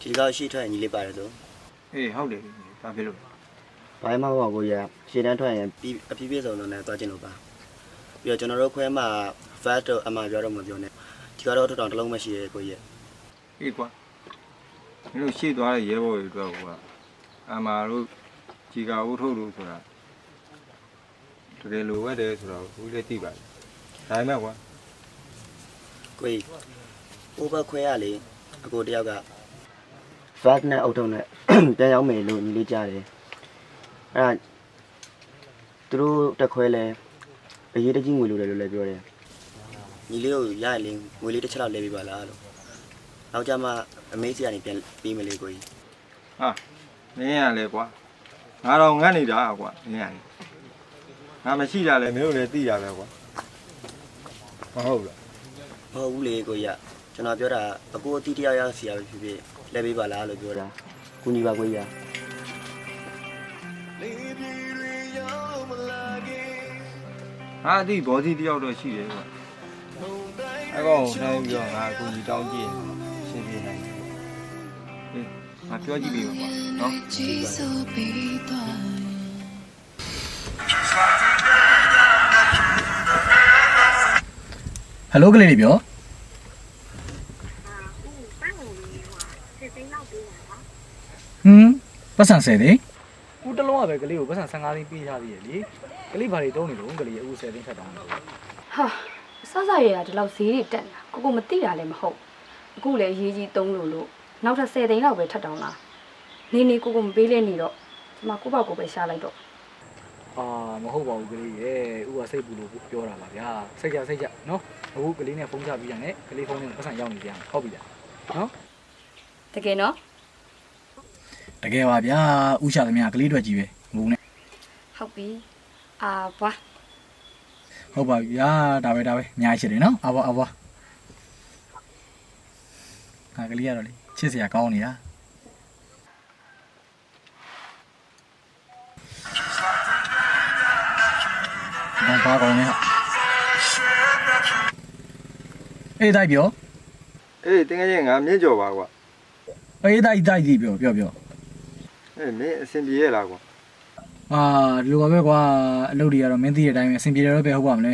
ဒီကောက်ရှိထွက်ရင်ညီလေးပါတယ်ဆိုအေးဟုတ်တယ်ဒါဖြစ်လို့ဘာမှမဟုတ်ပါဘူးရရှင်းတန်းထွက်ရင်ပြီးအပြည့်ပြည့်စုံစုံနဲ့သွားကျင်လို့ပါပြီးတော့ကျွန်တော်တို့ခွဲမှာ fat တော့အမှပြောတော့မပြောနဲ့ဒီကတော့ထောက်တောင်တစ်လုံးမရှိရဲ့ကိုကြီးအေးကွာမင်းတို့ရှေ့သွားတဲ့ရဲဘော်တွေအတွက်ကအမာတို့ជីကာဦးထုတ်လို့ဆိုတာတကယ်လိုဝက်တယ်ဆိုတော့ဘူးလည်းသိပါတယ်ဒါပေမဲ့ကွာကိုကြီး over ခွဲရလေ အကိုတယောက်က fat နဲ့အုတ်ထုံနဲ့ပြန်ရောက်မယ်လို့ညီလေးကြားတယ်အဲ့ဒါသူတို့တက်ခွဲလဲအရေးတကြီးငွေလိုတယ်လို့လည်းပြောတယ်ညီလေးကိုရရလေငွေလေးတစ်ချက်လောက်လဲပေးပါလားလို့နောက်ကြမှာအမေးစီကနေပြန်ပြီးမလေးကိုကြီးဟာမင်းရလဲကွာငါတော့ငတ်နေတာကွာမင်းရလေငါမရှိတာလဲမင်းတို့လည်းသိရပဲကွာမဟုတ်လားမဟုတ်ဘူးလေကိုကြီး ကကျွန်တော်ပြောတာအကိုအတီးတရားရစီရပဲဖြစ်ဖြစ်လဲပေးပါလားလို့ပြောတာကုညီပါကိုကြီးကဟာအတိဘောစီတယောက်တော့ရှိတယ်ကွာအကောင်ကိုနှိုင်းပြီးတော့ငါအကူကြီးတောင်းကြည့်ရင်ရှင်းပြနိုင်တယ်ဟေးငါပြောကြည့်ပြီကွာနော် Jesus be thine. ဟယ်လိုကလေးလေးပြောပန်းကုန်လေးဟို စစ်သိန်းလောက်ပေးတာလားဟမ်ပတ်စံဆယ်သိန်းခုတစ်လုံးကပဲကလေးကိုပတ်စံ15သိန်းပေးထားသေးရဲ့လေကလေးဘာတွေတုံးနေလို့ကလေးအခု10သိန်းထပ်တောင်းတယ်ဟာစစရရဒီလောက်ဈေးတွေတက်နေတာကိုကိုမသိတာလည်းမဟုတ်အခုလည်းအရေးကြီးသုံးလို့လို့နောက်ထပ်10သိန်းလောက်ပဲထပ်တောင်းလာနေနေကိုကိုမပေးလဲနေတော့ဒီမှာကိုပေါ့ကိုပဲရှားလိုက်တော့အာမဟုတ်ပါဘူးကလေးရဲ့ဥကစိတ်ပူလို့ပြောတာပါဗျာစိတ်ကြစိတ်ကြနော်အခုကလေးနဲ့ဖုန်းချပြီးရတယ်ကလေးဖုန်းနဲ့ပတ်စံရောက်နေပြန်ဟုတ်ပြီလားနော် တကယ်နော်တကယ်ပါဗျာဥချသမျှကလေးတွေကြီးပဲငုံနဲ့ဟုတ်ပြီအာဘွားဟုတ်ပါပြီဗျာဒါပဲဒါပဲအများကြီးရှိတယ်နော်အဘွားအဘွားငါကလေးကတော့လေချစ်စရာကောင်းနေတာဘာဘာကောင်းလဲအေးတိုက်ပြောအေးတင်ငယ်ချင်းငါမြင့်ကြော်ပါကွာ အေးတိုက်တိုက်ကြည့်ပြောပြောပြောအေးမင်းအဆင်ပြေရဲ့လားကွာအာဒီလိုပါပဲကွာအလုပ်တွေကတော့မင်းသိတဲ့အတိုင်းပဲအဆင်ပြေတယ်တော့ပဲဟုတ်ပါမလဲ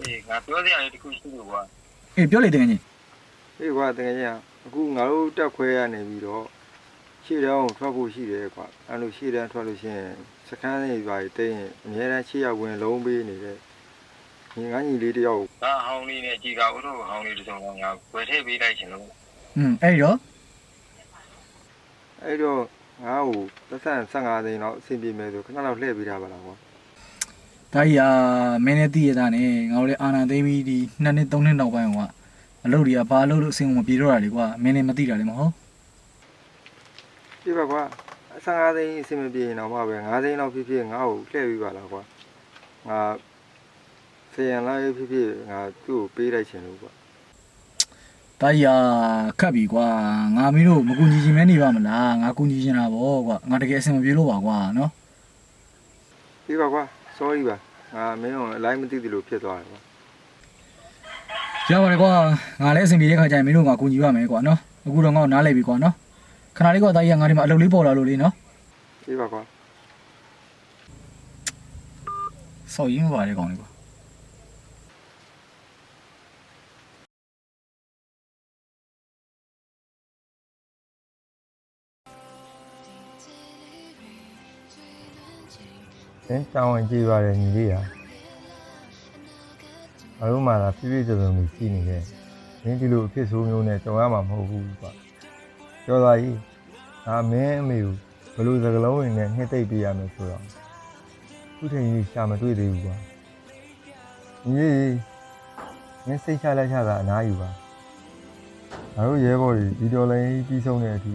အေးငါပြောစရာလေးတစ်ခုရှိလို့ကွာအေးပြောလေတကယ်ကြီးအေးကွာတင်ငယ်ချင်းအခုငါတို့တက်ခွဲရနေပြီးတော့ရှေ့တန်းကိုထွက်ဖို့ရှိတယ်ကွာအဲ့လိုရှေ့တန်းထွက်လို့ရှိရင်စကန်းလေးပါတိတ်ရင်အများတန်းရှေ့ရောက်ဝင်လုံးပေးနေတဲ့ညီငါညီလေးတယောက်ငါဟောင်းလေးနဲ့ជីကဥထုဟောင်းလေးတစ်စုံကငါဝယ်ထည့်ပေးလိုက်ရှင်လို့ อืมအဲ့တော့အဲ့တော့ငါ့ကိုသက်ဆန်15သိန်းတော့အဆင်ပြေမယ်ဆိုခဏတော့လှည့်ပေးထားပါလားကွာဒါကြီးဟာမင်းနဲ့တည်ရတာနဲ့ငါတို့လည်းအာနာသိမ်းပြီးဒီ2နှစ်3နှစ်နောက်ပိုင်းကအလုပ်တွေကဘာလုပ်လို့အဆင်မပြေတော့တာလေကွာမင်းလည်းမသိတာလည်းမဟုတ်ပြပါကွာအစားအသိအဆင်မပြေရင်တော့မှပဲ9သိန်းလောက်ဖြစ်ဖြစ်ငါ့ကိုလှည့်ပြီးပါလားကွာငါဆယ်ရန်လိုက်ဖြစ်ဖြစ်ငါသူ့ကိုပေးလိုက်ချင်လို့ကွာ ဒါကြီးอ่ะခတ်ပြီကွာငါမင်းတို့မကူညီချင်မဲနေပါမလားငါကူညီချင်တာဗောကွာငါတကယ်အဆင်မပြေလို့ပါကွာနော်ပြပါကွာ sorry ပါငါမင်းတို့အလိုက်မသိသလိုဖြစ်သွားတယ်ကွာရပါတယ်ကွာငါလည်းအဆင်ပြေတဲ့ခါကျရင်မင်းတို့ငါကူညီပါမယ်ကွာနော်အခုတော့ငါ့ကိုနားလည်ပြီကွာနော်ခဏလေးကွာဒါကြီးကငါဒီမှာအလုပ်လေးပေါ်လာလို့လေနော်ပြပါကွာစောက်ရင်းမပါတဲ့ကောင်လေးကွာ သင်တောင်းဝင်ကြည့်ပါတယ်ညီလေးဟာအလုံးမှာလာပြည့်ပြည့်စုံစုံကြီးရှိနေတယ်မင်းဒီလိုအဖြစ်ဆိုးမျိုးနဲ့တုံရမှာမဟုတ်ဘူးကွာကျော်သားကြီးငါမင်းအမေကိုဘယ်လိုစကလုံးဝင်နဲ့နှစ်သိမ့်ပေးရမယ်ဆိုတော့ခုချိန်ကြီးရှာမတွေ့သေးဘူးကွာညီလေးမင်းစိတ်ချလက်ချတာအနားယူပါငါတို့ရဲဘော်တွေဒီတော်လိုင်းပြီးဆုံးတဲ့အထိ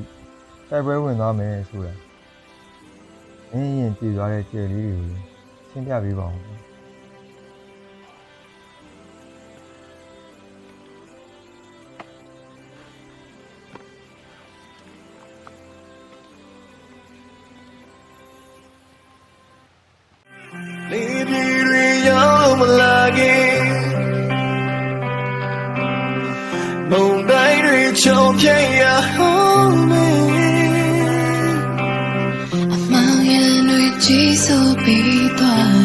တိုက်ပွဲဝင်သွားမယ်ဆိုတာ အင်းရင်ကြည်သွားတဲ့ကြယ်လေးတွေကိုရှင်းပြပေးပါဦးလေးပြည်တွေရောက်မလာခင်မုန်တိုင်းတွေချုံပြရဟောင်းနေ တွေကြီးစိုးပြီးသွားရင်